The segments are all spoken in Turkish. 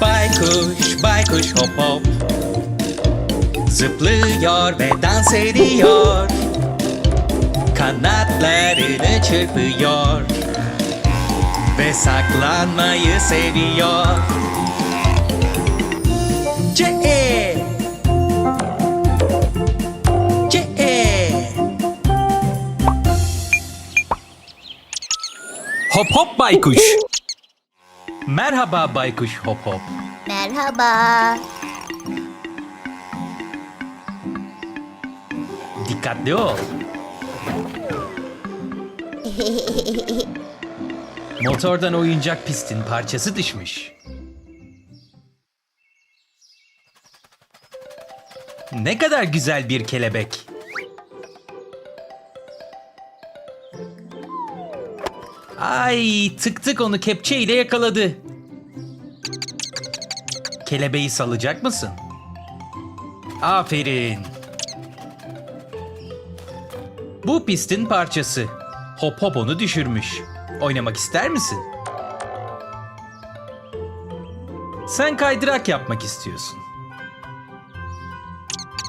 Baykuş, baykuş hop hop. Zıplıyor ve dans ediyor. Kanatlarını çırpıyor. Ve saklanmayı seviyor. C-E C-E Hop hop baykuş. Merhaba baykuş hop hop Merhaba. Dikkatli ol. Motordan oyuncak pistin parçası düşmüş. Ne kadar güzel bir kelebek. Ay tık tık onu kepçe ile yakaladı. Kelebeği salacak mısın? Aferin. Bu pistin parçası. Hop hop onu düşürmüş. Oynamak ister misin? Sen kaydırak yapmak istiyorsun.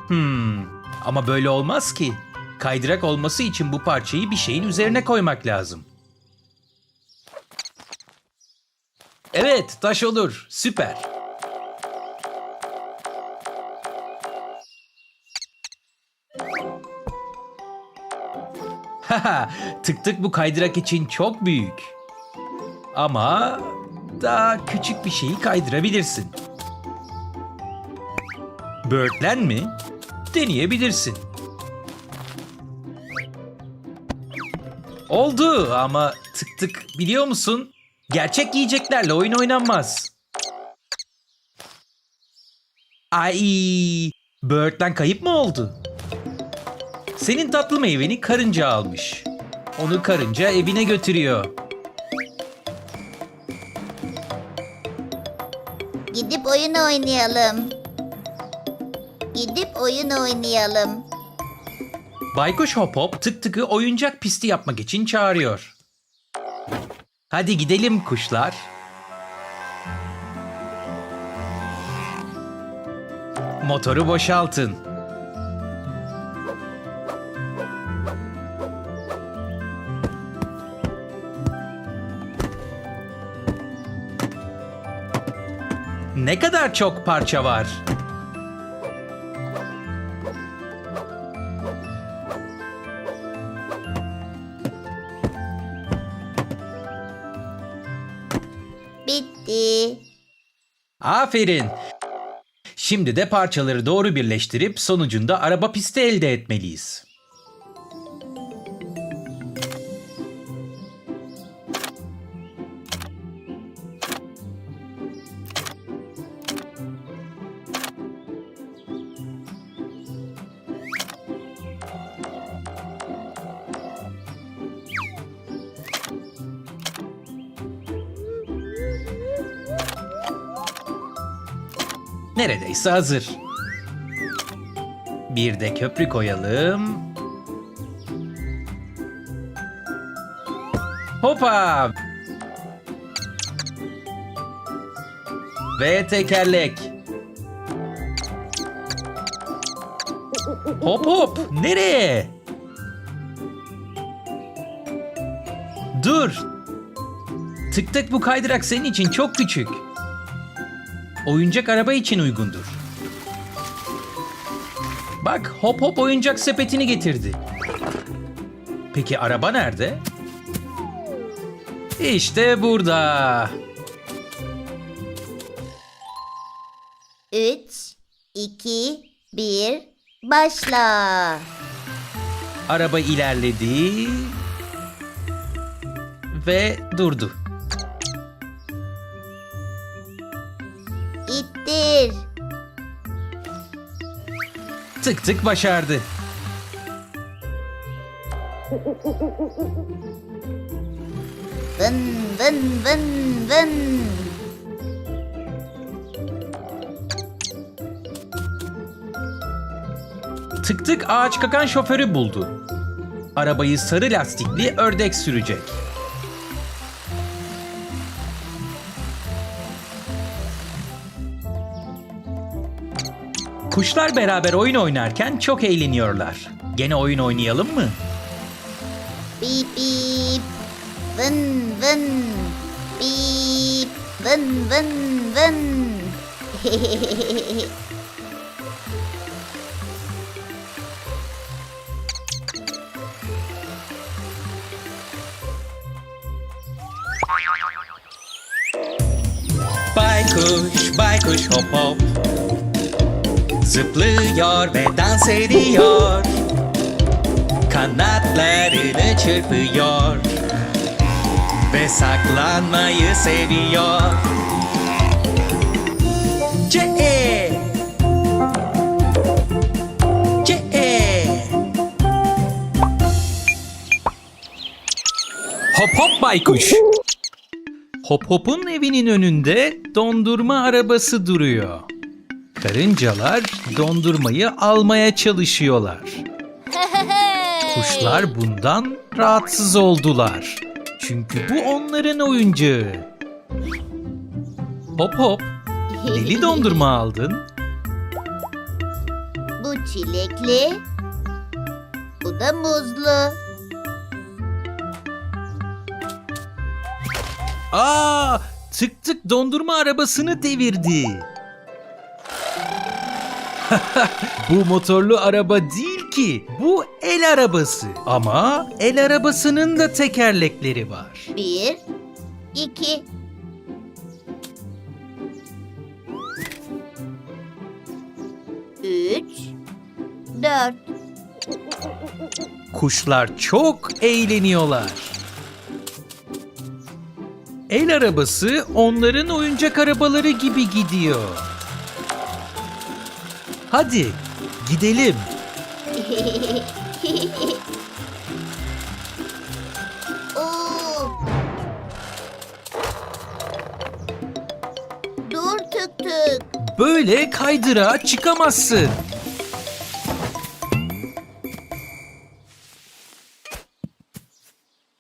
Hmm, ama böyle olmaz ki. Kaydırak olması için bu parçayı bir şeyin üzerine koymak lazım. Evet, taş olur. Süper. tık tık bu kaydırak için çok büyük. Ama daha küçük bir şeyi kaydırabilirsin. Böğürtlen mi? Deneyebilirsin. Oldu ama tık tık biliyor musun? Gerçek yiyeceklerle oyun oynanmaz. Ay, böğürtlen kayıp mı oldu? Senin tatlı meyveni karınca almış. Onu karınca evine götürüyor. Gidip oyun oynayalım. Gidip oyun oynayalım. Baykuş Hop Hop tık tıkı oyuncak pisti yapmak için çağırıyor. Hadi gidelim kuşlar. Motoru boşaltın. Ne kadar çok parça var. Bitti. Aferin. Şimdi de parçaları doğru birleştirip sonucunda araba pisti elde etmeliyiz. Neredeyse hazır. Bir de köprü koyalım. Hopa! Ve tekerlek. Hop hop! Nereye? Dur! Tık tık bu kaydırak senin için çok küçük. Oyuncak araba için uygundur. Bak hop hop oyuncak sepetini getirdi. Peki araba nerede? İşte burada. Üç, iki, bir, başla. Araba ilerledi ve durdu. Tık tık başardı. Vın vın vın vın. Tık tık ağaç kakan şoförü buldu. Arabayı sarı lastikli ördek sürecek. Kuşlar beraber oyun oynarken çok eğleniyorlar. Gene oyun oynayalım mı? Bip bip. Vın vın. Bip. Vın vın vın. Baykuş, baykuş hop hop Zıplıyor ve dans ediyor. Kanatlarını çırpıyor Ve saklanmayı seviyor. C-E C-E Hop hop baykuş. Hop Hop'un evinin önünde dondurma arabası duruyor. Karıncalar dondurmayı almaya çalışıyorlar. Kuşlar bundan rahatsız oldular. Çünkü bu onların oyuncağı. Hop hop, deli dondurma aldın. Bu çilekli. Bu da muzlu. Aa, tık tık dondurma arabasını devirdi. bu motorlu araba değil ki. Bu el arabası. Ama el arabasının da tekerlekleri var. Bir, iki. Üç, dört. Kuşlar çok eğleniyorlar. El arabası onların oyuncak arabaları gibi gidiyor. Hadi gidelim. Oo. Dur tık tık. Böyle kaydırağa çıkamazsın.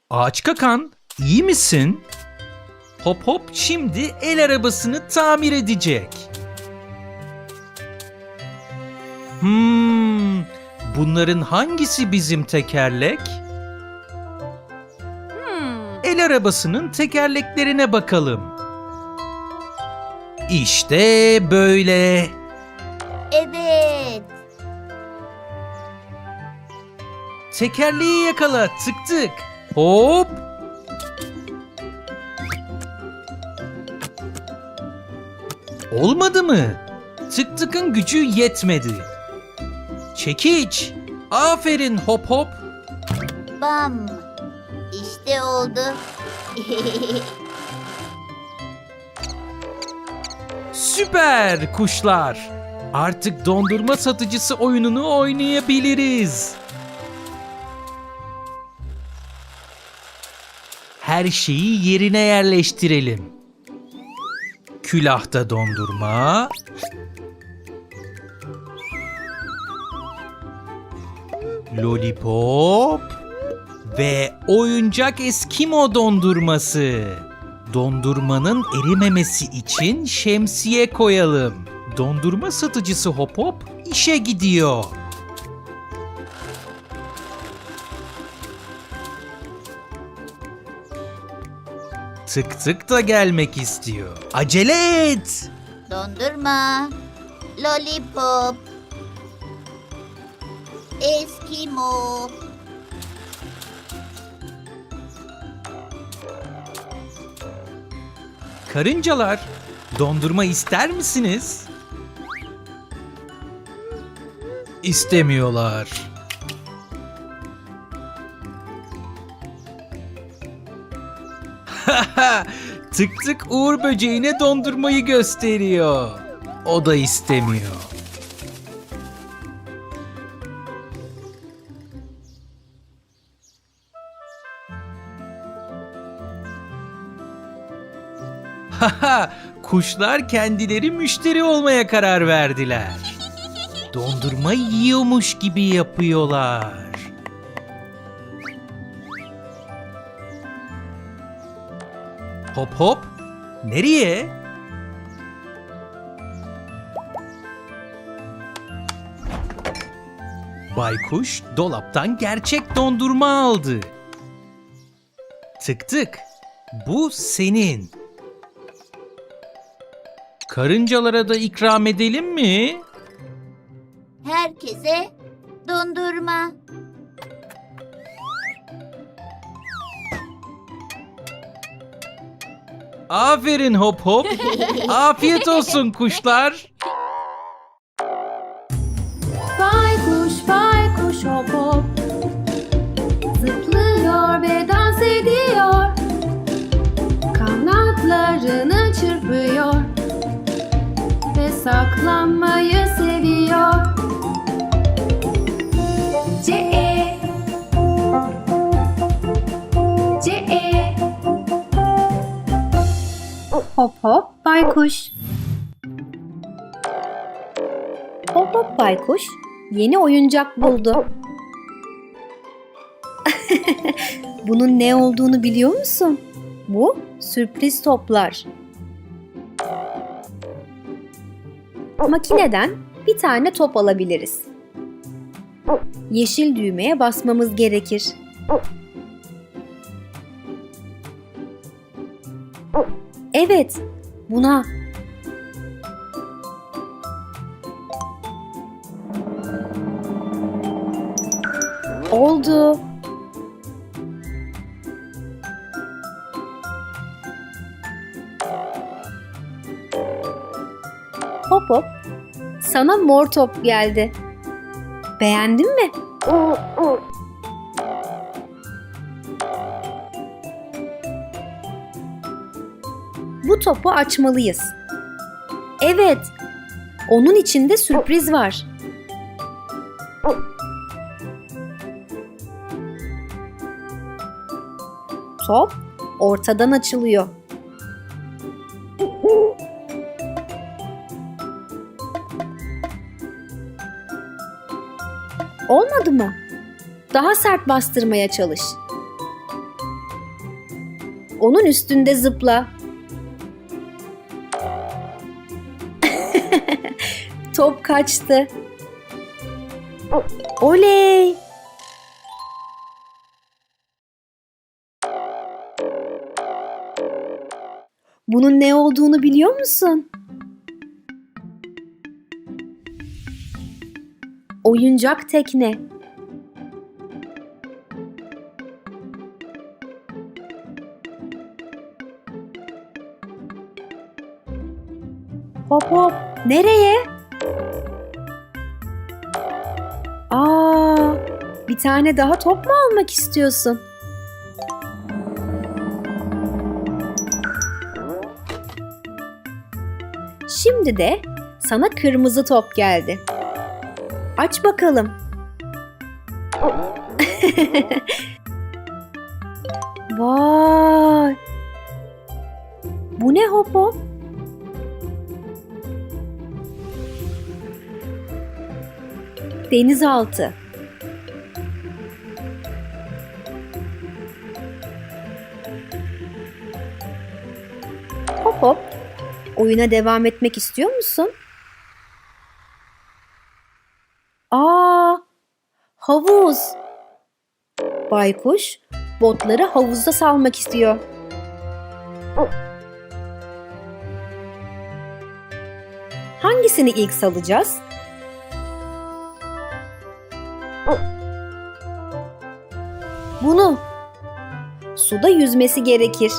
Ağaç kakan, iyi misin? Hop hop şimdi el arabasını tamir edecek. Hmm, bunların hangisi bizim tekerlek? El arabasının tekerleklerine bakalım. İşte böyle. Evet. Tekerleği yakala tık tık. Hop. Olmadı mı? Tık tıkın gücü yetmedi. Çekiç. Aferin hop hop. Bam. İşte oldu. Süper kuşlar. Artık dondurma satıcısı oyununu oynayabiliriz. Her şeyi yerine yerleştirelim. Külahta dondurma. Lollipop ve oyuncak Eskimo dondurması. Dondurmanın erimemesi için şemsiye koyalım. Dondurma satıcısı Hop Hop işe gidiyor. Tık tık da gelmek istiyor. Acele et. Dondurma. Lollipop. Eskimo. Karıncalar, dondurma ister misiniz? İstemiyorlar. tık tık Uğur böceğine dondurmayı gösteriyor. O da istemiyor. Kuşlar kendileri müşteri olmaya karar verdiler. Dondurma yiyormuş gibi yapıyorlar. Hop hop, nereye? Baykuş dolaptan gerçek dondurma aldı. Tık tık. Bu senin. Karıncalara da ikram edelim mi? Herkese dondurma. Aferin hop hop. Afiyet olsun kuşlar. Saklanmayı seviyor C-E C-E Hop hop baykuş Hop hop baykuş yeni oyuncak buldu. Bunun ne olduğunu biliyor musun? Bu sürpriz toplar. Makineden bir tane top alabiliriz. Yeşil düğmeye basmamız gerekir. Evet, buna Oldu. Hop hop. Sana mor top geldi. Beğendin mi? Bu topu açmalıyız. Evet. Onun içinde sürpriz var. Top ortadan açılıyor. Olmadı mı? Daha sert bastırmaya çalış. Onun üstünde zıpla. Top kaçtı. Oley! Bunun ne olduğunu biliyor musun? Oyuncak tekne. Hop hop. Nereye? Aa, bir tane daha top mu almak istiyorsun? Şimdi de sana kırmızı top geldi. Aç bakalım. Vay! Bu ne hop hop? Denizaltı. Hop hop. Oyuna devam etmek istiyor musun? Havuz. Baykuş botları havuzda salmak istiyor. Hangisini ilk salacağız? Bunu. Suda yüzmesi gerekir.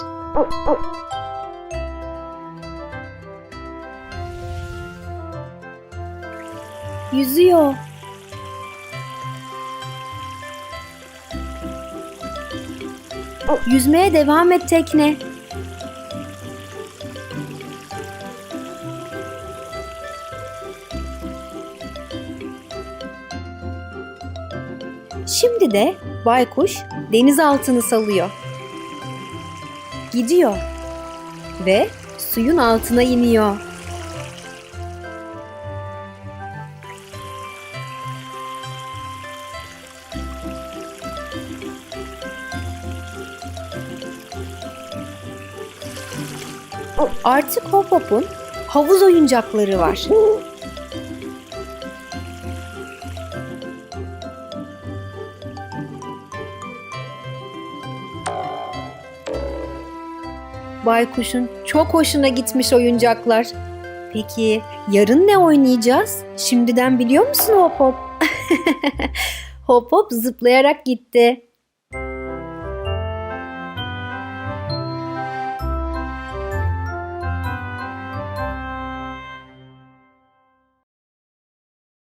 Yüzüyor. Yüzmeye devam et tekne. Şimdi de baykuş denizaltını salıyor. Gidiyor ve suyun altına iniyor. Artık Hop Hop'un havuz oyuncakları var. Baykuş'un çok hoşuna gitmiş oyuncaklar. Peki yarın ne oynayacağız? Şimdiden biliyor musun Hop Hop? hop Hop zıplayarak gitti.